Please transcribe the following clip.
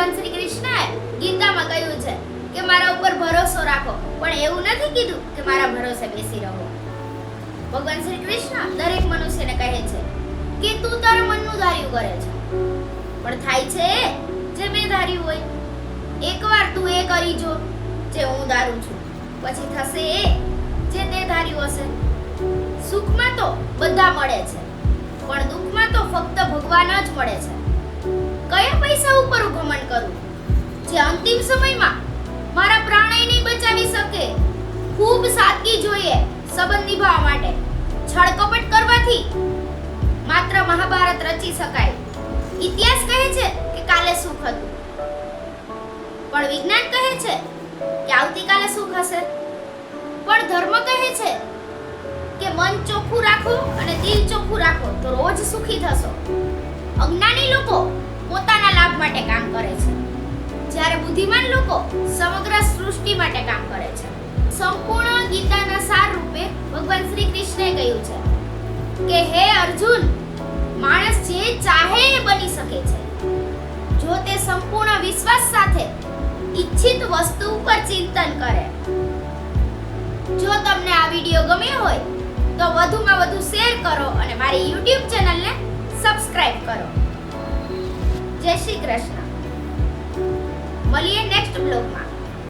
ભગવાન શ્રી કૃષ્ણએ ગીતામાં કહ્યું છે કે મારા ઉપર ભરોસો રાખો. પણ એવું નથી કીધું કે મારા ભરોસે બેસી રહો. ભગવાન શ્રી કૃષ્ણ દરેક મનુષ્યને કહે છે કે તું તારા મનનું ધાર્યું કરે છે. પણ થાય છે જે મેં ધાર્યું હોય. એકવાર તું એ કરી જો જે હું ધારું છું. પછી થશે એ જે તે ધાર્યું હશે. સુખમાં તો બધા મળે છે, પણ દુઃખમાં તો ફક્ત ભગવાન જ મળે છે. અંતિમ સમયમાં મારા પ્રાણય નહીં બચાવી શકે. ખૂબ સાદગી જોઈએ સંબંધ નિભાવવા માટે. છળકપટ કરવાથી માત્ર મહાભારત રચી શકાય. ઇતિહાસ કહે છે કે કાલે સુખ હતું પણ વિજ્ઞાન કહે છે કે આવતીકાલે સુખ હશે પણ ધર્મ કહે છે કે મન ચોખ્ખું રાખો અને દિલ ચોખ્ખું રાખો તો રોજ સુખી થશો. અજ્ઞાની લોકો પોતાના લાભ માટે કામ કરે છે. બુદ્ધિમાન લોકો સમગ્ર સૃષ્ટિ માટે કામ કરે છે. સંપૂર્ણ ગીતાના સાર રૂપે ભગવાન શ્રી કૃષ્ણએ કહ્યું છે કે, હે અર્જુન, માણસ જે ચાહે એ બની શકે છે. જો તે સંપૂર્ણ વિશ્વાસ સાથે ઈચ્છિત વસ્તુ ઉપર ચિંતન કરે. જો તમને આ વિડિયો ગમ્યો હોય, તો વધુમાં વધુ શેર કરો અને મારી YouTube ચેનલને સબસ્ક્રાઇબ કરો. જય શ્રી કૃષ્ણ. મળીએ નેક્સ્ટ બ્લોગમાં